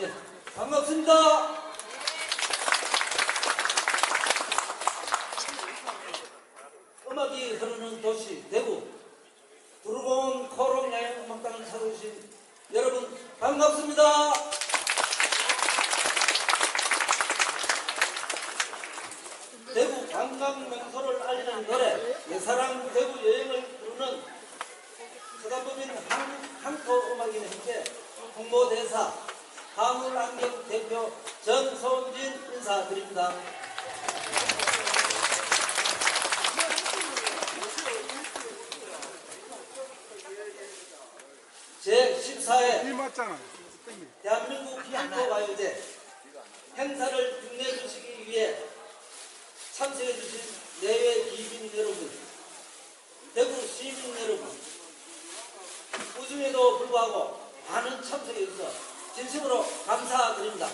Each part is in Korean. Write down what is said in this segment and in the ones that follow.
예, 반갑습니다. 음악이 흐르는 도시 대구 두루공 코롱 야영 음악단을 찾아오신 여러분 반갑습니다. 대구 관광 명소를 알리는 노래 내 사랑 대구 여행을 부르는 서다법인 한토 음악인 현재 홍보대사 화물안경 대표 전소진 인사드립니다. 제14회 이 맞잖아. 대한민국 한토 가요제 행사를 빛내주시기 위해 참석해주신 내외 기빈 여러분, 대구 시민 여러분, 우중에도 불구하고 많은 참석해 주셔서 진심으로 감사드립니다.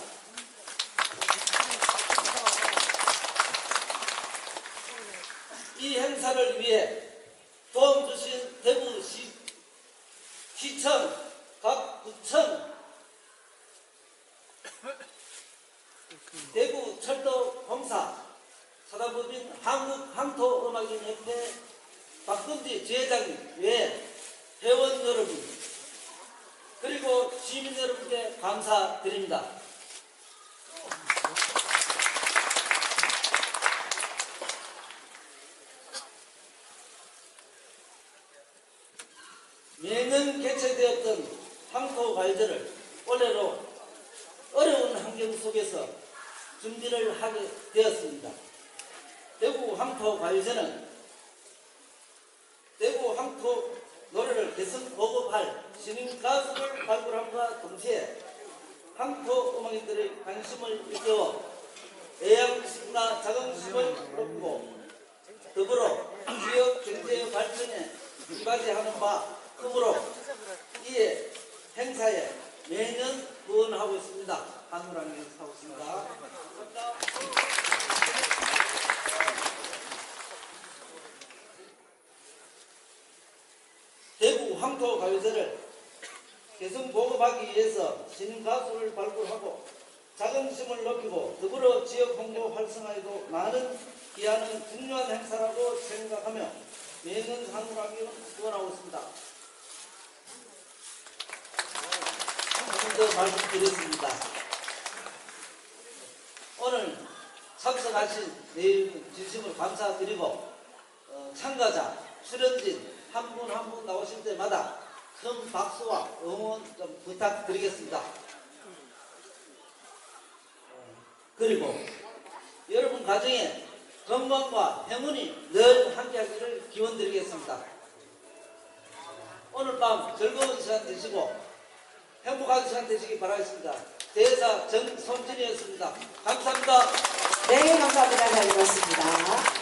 이 행사를 위해 도움 주신 대구시 시청, 각 구청, 대구 철도 공사, 사다법인 한국 항토 음악인 협회 박근지 지회장님 외에 회원 여러분 그리고 시민 여러분께 감사드립니다. 매년 개최되었던 항토 과제를 올해로 어려운 환경 속에서 준비를 하게 되었습니다. 대구 항토 과유제는 대구 항토 노래를 개성 보급할 신인 가수를 발굴함과 동시에 항토 음악인들의 관심을 일깨워 애양심과 자긍심을 높이고 더불어 지역 경제 발전에 이바지하는 바 크므로 이에 행사에 매년 후원하고 있습니다. 한우랑님 하고 있습니다. 대구 황토 가요제를 개성 보급하기 위해서 신인 가수를 발굴하고 자긍심을 높이고 더불어 지역 홍보 활성화에도 많은 기하는 중요한 행사라고 생각하며 매년 한우랑을 후원하고 있습니다. 더 말씀드렸습니다. 오늘 참석하신 내일 진심으로 감사드리고 어, 참가자, 출연진 한 분 한 분 나오실 때마다 큰 박수와 응원 좀 부탁드리겠습니다. 어, 그리고 여러분 가정에 건강과 행운이 늘 함께하기를 기원드리겠습니다. 오늘 밤 즐거운 시간 되시고 행복한 시간 되시기 바라겠습니다. 대사 정선진이었습니다. 감사합니다. 네, 감사합니다. 잘 들었습니다.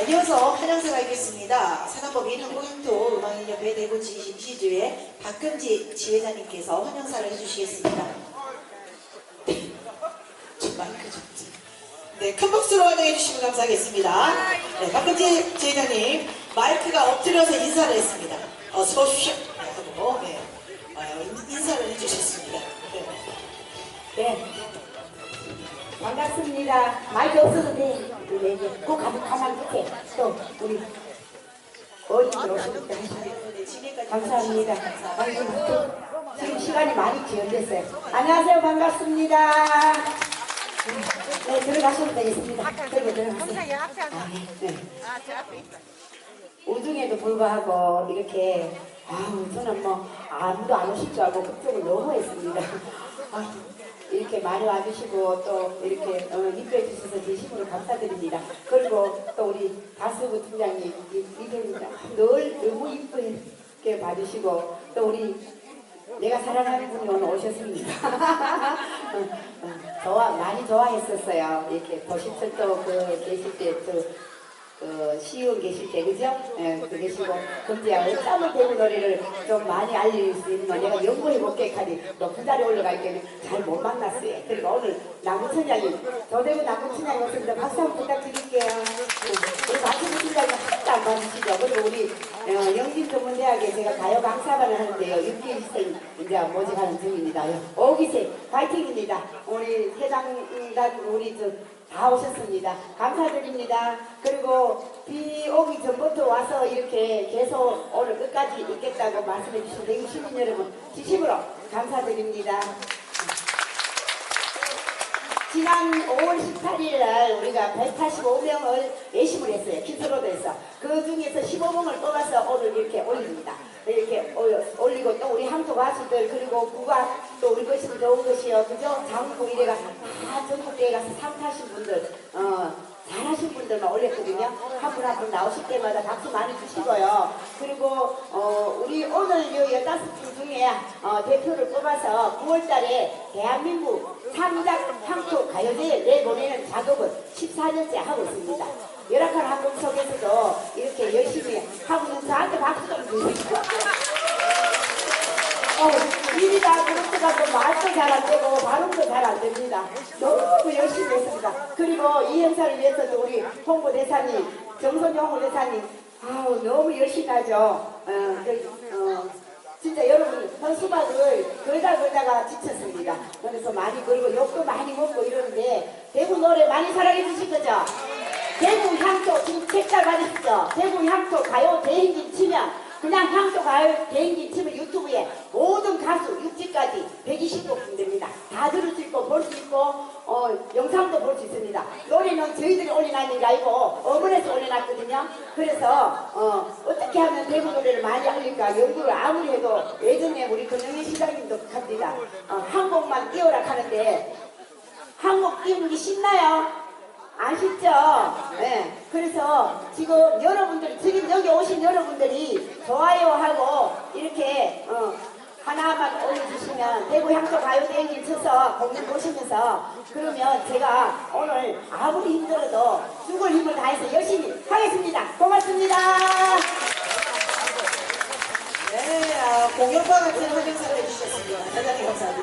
네, 이어서 한영사가 있겠습니다. 산업법인 한국인토 음악인협회 대구 지시주의 박금지 지회장님께서 환영사를 해주시겠습니다. 좀 마이크 좀. 네, 큰 박수로 환영해 주시면 감사하겠습니다. 네, 박금지 지회장님 마이크가 엎드려서 인사를 했습니다. 어서 오십시오. 네, 하고 네, 어, 인사를 해주셨습니다. 네. 네. 반갑습니다. 말이 없어도 돼. 네, 네. 꼭 가만, 가만히 있게. 또, 우리 어린이 진행까지 감사합니다. 아이고, 또 지금 시간이 많이 지연됐어요. 안녕하세요. 반갑습니다. 네, 들어가셔도 되겠습니다. 저기 들어가세요. 아, 네. 우중에도 불구하고 이렇게 아우 저는 뭐 아무도 안 오실 줄 알고 걱정을 너무 했습니다. 아, 이렇게 많이 와주시고 또 이렇게 어, 입도해 주셔서 진심으로 감사드립니다. 그리고 또 우리 다수부 팀장님 이- 이경입니다. 늘 너무 이쁘게 봐주시고 또 우리 내가 사랑하는 분이 오늘 오셨습니다. 어, 어, 좋아 많이 좋아했었어요. 이렇게 도시철도 그 계실 때저 그 시의원 계실 때 그죠? 예, 그 계시고 금지야 짬을 대고 노래를 좀 많이 알릴 수 있는 거 내가 연구해 볼게 하니 높은 자리에 올라갈 때는 잘 못 만났어요. 그리고 오늘 남구천장님 저대구 남구천장님 오셨습니다. 박수 한번 부탁드릴게요. 우리 팀장님 한자 안 받으시죠? 그리고 우리 어, 영진 국민전문대학에 제가 가요 강사반을 하는데요. 6기생 이제 모집하는 중입니다. 5기생 파이팅입니다. 우리 회장단 우리 저 다 오셨습니다. 감사드립니다. 그리고 비 오기 전부터 와서 이렇게 계속 오늘 끝까지 있겠다고 말씀해 주신 대구 시민 여러분 진심으로 감사드립니다. 지난 5월 18일 날 우리가 185명을 예심을 했어요. 킨트로드에서. 그 중에서 15명을 뽑아서 오늘 이렇게 올립니다. 이렇게 올- 올리고 또 우리 항토 가수들 그리고 국악 또 우리 것이 좋은 것이요. 그죠? 장구 이래가 다 전국대회 가서 상 타신 분들 어, 잘하신 분들만 올렸거든요. 한분한분 나오실 때마다 박수 많이 주시고요. 그리고 어, 우리 오늘 요 15분 중에 어, 대표를 뽑아서 9월달에 대한민국 창작 향토 가요제에 내보내는 작업을 14년째 하고 있습니다. 열악한 환경 속에서도 이렇게 열심히 하고 있는 저한테 박수 좀 주세요. 어, 일이다 그렇다가 뭐 말도 잘 안 되고 발음도 잘 안 됩니다. 너무 열심히 했습니다. 그리고 이 행사를 위해서도 우리 홍보대사님, 정선영 홍보대사님, 아우 너무 열심히 하죠. 어, 그, 어, 진짜 여러분 현수막을 걸다 걸다가 지쳤습니다. 그래서 많이 걸고 욕도 많이 먹고 이러는데 대구 노래 많이 사랑해 주실 거죠? 대구 향토 지금 책잘 받으시죠? 대구 향토 가요 대행진 치면 그냥 향토 가요 대행진 치면 유튜브에 모든 가수 6집까지 120곡 됩니다. 다 들을 수 있고 볼 수 있고 어, 영상도 볼 수 있습니다. 노래는 저희들이 올려놨는 게 아니고 어머니에서 올려놨거든요. 그래서 어, 어떻게 하면 대구 노래를 많이 알릴까 연구를 아무리 해도 예전에 우리 권영희 시장님도 합니다. 어, 한 곡만 띄워라 하는데 한곡 띄우는 게 쉽나요? 아쉽죠? 네. 그래서 지금 여러분들이, 지금 여기 오신 여러분들이 좋아요하고 이렇게, 어, 하나만 올려주시면 대구 향토 가요대행진 쳐서 공연 보시면서 그러면 제가 오늘 아무리 힘들어도 죽을 힘을 다해서 열심히 하겠습니다. 고맙습니다. 네, 아, 공연과 같은 환경사를 해주셨습니다. 대단히 감사합니다.